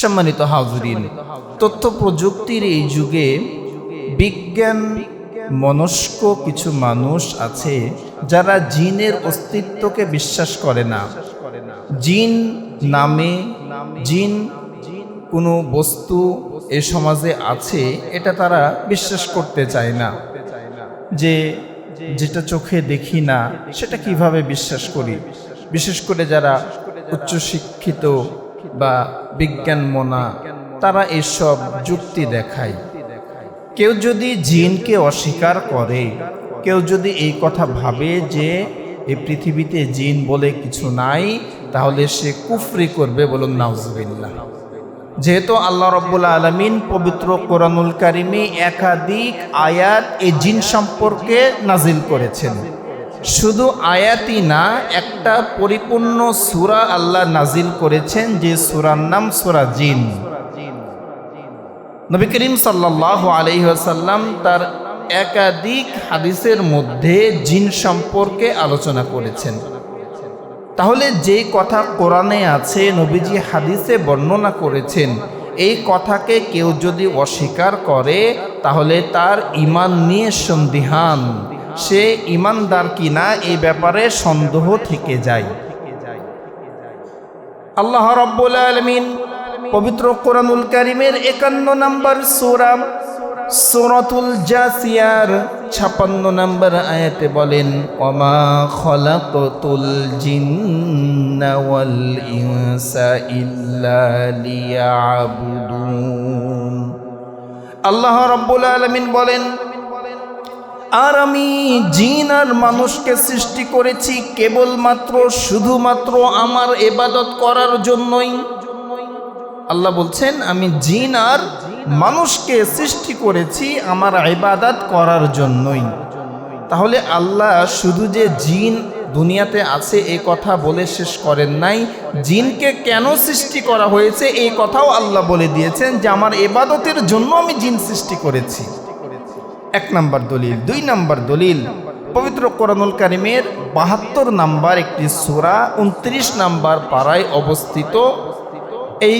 সম্মানিত হাজরিন তথ্য প্রযুক্তির এই যুগে বিজ্ঞান, মনস্ক কিছু মানুষ আছে যারা জিনের অস্তিত্বকে বিশ্বাস করে না। জিন নামে জিন কোনো বস্তু এ সমাজে আছে, এটা তারা বিশ্বাস করতে চায় না। যে যেটা চোখে দেখি না, সেটা কীভাবে বিশ্বাস করি? বিশেষ করে যারা উচ্চশিক্ষিত বা বিজ্ঞান মনা তারা এসব যুক্তি দেখায়। কেউ যদি জিনকে অস্বীকার করে, কেউ যদি এই কথা ভাবে যে এই পৃথিবীতে জিন বলে কিছু নাই, তাহলে সে কুফরি করবে বলুন নাউজবিল্লাহ। যেহেতু আল্লাহ রব্বুল আলমিন পবিত্র কোরআনুল কারিমে একাধিক আয়াত এই জিন সম্পর্কে নাজিল করেছেন। শুধু আয়াতই না, একটা পরিপূর্ণ সুরা আল্লাহ নাজিল করেছেন যে সুরার নাম সুরা জিন। নবী করিম সাল্লাহ আলহিহাসাল্লাম তার একাধিক হাদিসের মধ্যে জিন সম্পর্কে আলোচনা করেছেন। তাহলে যে কথা কোরআনে আছে, নবীজি হাদিসে বর্ণনা করেছেন, এই কথাকে কেউ যদি অস্বীকার করে, তাহলে তার ইমান নিয়ে সন্দিহান। সে ইমানদার কিনা এই ব্যাপারে সন্দেহ থেকে যায়। আল্লাহ রব্বুল আলমিন পবিত্র কোরআনুল কারিমের একান্ন নম্বর সুরাম সুরতুল জাসিয়ার ছাপান্ন নম্বর আয়াতে বলেন, ওমা খলাকতুল জিন্না ওয়াল ইনসা ইল্লা লিয়াবুদুন। আল্লাহ রাব্বুল আলামিন বলেন আর আমি জিন আর মানুষকে সৃষ্টি করেছি কেবলমাত্র, শুধুমাত্র আমার এবাদত করার জন্যই। আল্লাহ বলছেন, আমি জিন আর মানুষকে সৃষ্টি করেছি আমার ইবাদত করার জন্যই। তাহলে আল্লাহ শুধু যে জিন দুনিয়াতে আছে এই কথা বলে শেষ করেন নাই। জিনকে কেন সৃষ্টি করা হয়েছে, এই কথাও আল্লাহ বলে দিয়েছেন যে, আমার এবাদতের জন্য আমি জিন সৃষ্টি করেছি। এক নাম্বার দলিল। দুই নাম্বার দলিল, পবিত্র কোরআনুল কারিমের বাহাত্তর নাম্বার একটি সুরা, উনত্রিশ নাম্বার পাড়ায় অবস্থিত। এই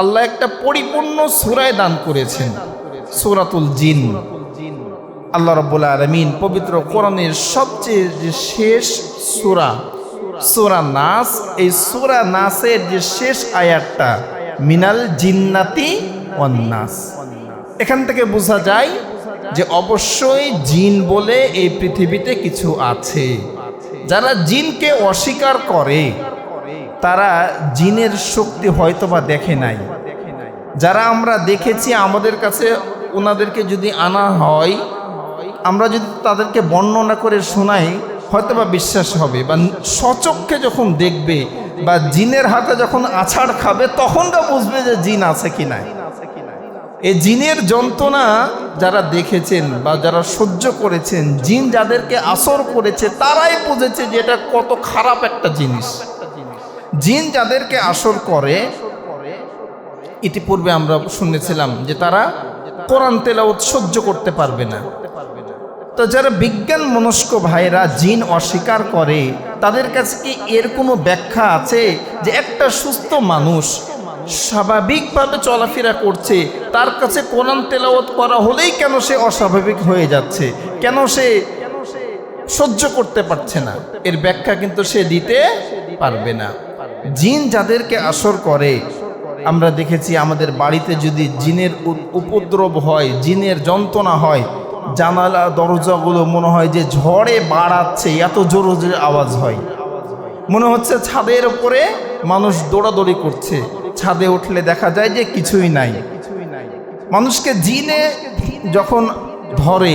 আল্লাহ একটা পরিপূর্ণ সুরায় দান করেছেন, সুরাতুল জিন। আল্লাহ রব্বুল আলমিন পবিত্র কোরআনের সবচেয়ে যে শেষ সুরা সুরা নাস, এই সুরা নাসের যে শেষ আয়াতটা, মিনাল জিন্নাতি অন্নাস এখান থেকে বোঝা যায় যে অবশ্যই জিন বলে এই পৃথিবীতে কিছু আছে। যারা জিনকে অস্বীকার করে, তারা জিনের শক্তি হয়তোবা দেখে নাই। যারা আমরা দেখেছি আমাদের কাছে ওনাদেরকে যদি আনা হয়, আমরা যদি তাদেরকে বর্ণনা করে শোনাই, হয়তোবা বিশ্বাস হবে বা সচক্ষে যখন দেখবে বা জিনের হাতে যখন আছাড় খাবে, তখন তো বুঝবে যে জিন আছে কি নাই। এই জিনের যন্ত্রণা যারা দেখেছেন বা যারা সহ্য করেছেন, জিন যাদেরকে আসর করেছে, তারাই বুঝেছে যে এটা কত খারাপ একটা জিনিস। জিন যাদেরকে আসর করে, ইতিপূর্বে আমরা শুনেছিলাম যে তারা কোরআন তেলাওত সহ্য করতে পারবে না। তো যারা বিজ্ঞান মনস্ক ভাইরা জিন অস্বীকার করে, তাদের কাছে কি এর কোনো ব্যাখ্যা আছে যে একটা সুস্থ মানুষ স্বাভাবিকভাবে চলাফেরা করছে তার কাছে কোরআন তেলাওয়াত করা হলেই কেন সে অস্বাভাবিক হয়ে যাচ্ছে? কেন সে সহ্য করতে পারছে না? এর ব্যাখ্যা কিন্তু সে দিতে পারবে না। জিন যাদেরকে আসর করে, আমরা দেখেছি আমাদের বাড়িতে যদি জিনের উপদ্রব হয়, জিনের যন্ত্রণা হয়, জানালা, দরজাগুলো মনে হয় যে ঝড়ে বাড়াচ্ছে, এত জোর জোরে আওয়াজ হয়। মনে হচ্ছে ছাদের উপরে মানুষ দৌড়াদৌড়ি করছে। ছাদে উঠলে দেখা যায় যে কিছুই নাই। মানুষকে জিনে যখন ধরে,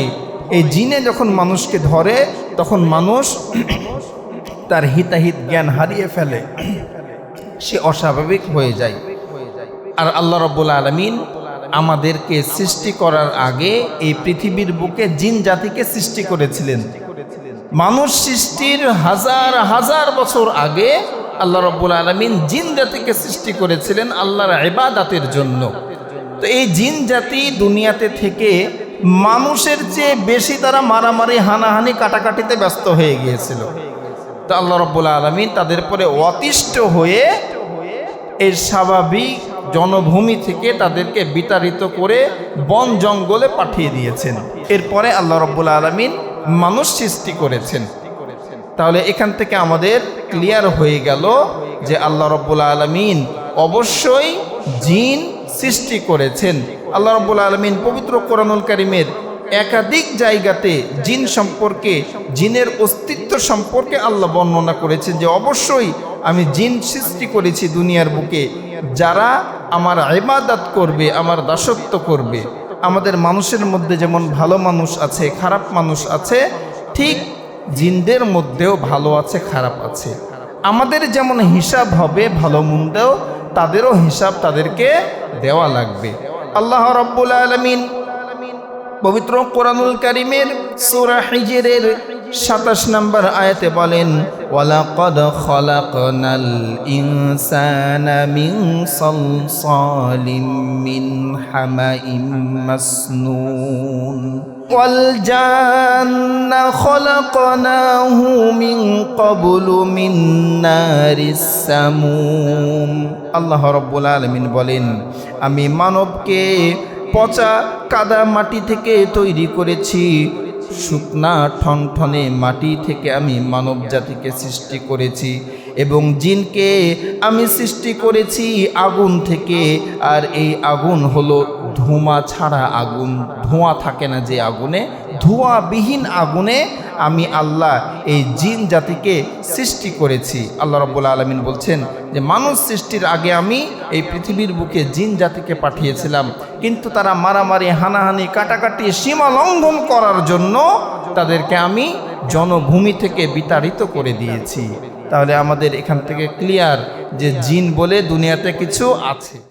এই জিনে যখন মানুষকে ধরে, তখন মানুষ তার হিতাহিত জ্ঞান হারিয়ে ফেলে। সে অস্বাভাবিক হয়ে যায়। আর আল্লাহ রব্বুল আলমিন আমাদেরকে সৃষ্টি করার আগে এই পৃথিবীর বুকে জিন জাতিকে সৃষ্টি করেছিলেন। মানুষ সৃষ্টির হাজার হাজার বছর আগে আল্লাহ রব্বুল আলমিন জিন জাতিকে সৃষ্টি করেছিলেন আল্লাহর ইবাদাতের জন্য। তো এই জিন জাতি দুনিয়াতে থেকে মানুষের চেয়ে বেশি তারা মারামারি, হানাহানি, কাটাকাটিতে ব্যস্ত হয়ে গিয়েছিল। তো আল্লাহ রব্বুল আলমিন তাদের পরে অতিষ্ঠ হয়ে এই স্বাভাবিক জনভূমি থেকে তাদেরকে বিতাড়িত করে বন জঙ্গলে পাঠিয়ে দিয়েছেন। এরপরে আল্লাহ রব্বুল আলমিন মানুষ সৃষ্টি করেছেন। তাহলে এখান থেকে আমাদের ক্লিয়ার হয়ে গেল যে আল্লাহ রব্বুল আলমিন অবশ্যই জিন সৃষ্টি করেছেন। আল্লাহ রব্বুল আলমিন পবিত্র কোরআনুল কারিমের একাধিক জায়গাতে জিন সম্পর্কে, জিনের অস্তিত্ব সম্পর্কে আল্লাহ বর্ণনা করেছেন যে অবশ্যই আমি জিন সৃষ্টি করেছি দুনিয়ার বুকে। যারা আমার ইবাদত করবে, আমার দাসত্ব করবে, আমাদের মানুষের মধ্যে যেমন ভালো মানুষ আছে, খারাপ মানুষ আছে, ঠিক জিনদের মধ্যেও ভালো আছে, খারাপ আছে। আমাদের যেমন হিসাব হবে ভালো মন্দেও তাদেরও হিসাব তাদেরকে দেওয়া লাগবে। আল্লাহ রব্বুল আলমিন পবিত্র কোরআনুল কারিমের সুরা হিজেরের সাতাশ নম্বর আয়াতে বলেন, ওয়ালাকদ খলাকনাল ইনসানা মিন সালসালিম মিন হামাইম মাসনুন। ওয়াল জান্না খলাকনাহু মিন ক্বাবলু মিন সামুম। আল্লাহ রাব্বুল আলামিন বলেন, আমি মানবকে পচা কাদা মাটি থেকে তৈরি করেছি। শুকনা ঠনঠনে মাটি থেকে আমি মানব জাতিকে সৃষ্টি করেছি এবং জিনকে আমি সৃষ্টি করেছি আগুন থেকে। আর এই আগুন হলো ধোঁয়া ছাড়া আগুন, ধোঁয়া থাকে না যে আগুনে, ধোঁয়াবিহীন আগুনে আমি আল্লাহ এই জিন জাতিকে সৃষ্টি করেছি। আল্লাহ রব্বুল আলমিন বলছেন যে, মানুষ সৃষ্টির আগে আমি এই পৃথিবীর বুকে জিন জাতিকে পাঠিয়েছিলাম। কিন্তু তারা মারামারি, হানাহানি, কাটাকাটি, সীমা লঙ্ঘন করার জন্য তাদেরকে আমি জনভূমি থেকে বিতাড়িত করে দিয়েছি। তাহলে আমাদের এখান থেকে ক্লিয়ার যে জিন বলে দুনিয়াতে কিছু আছে।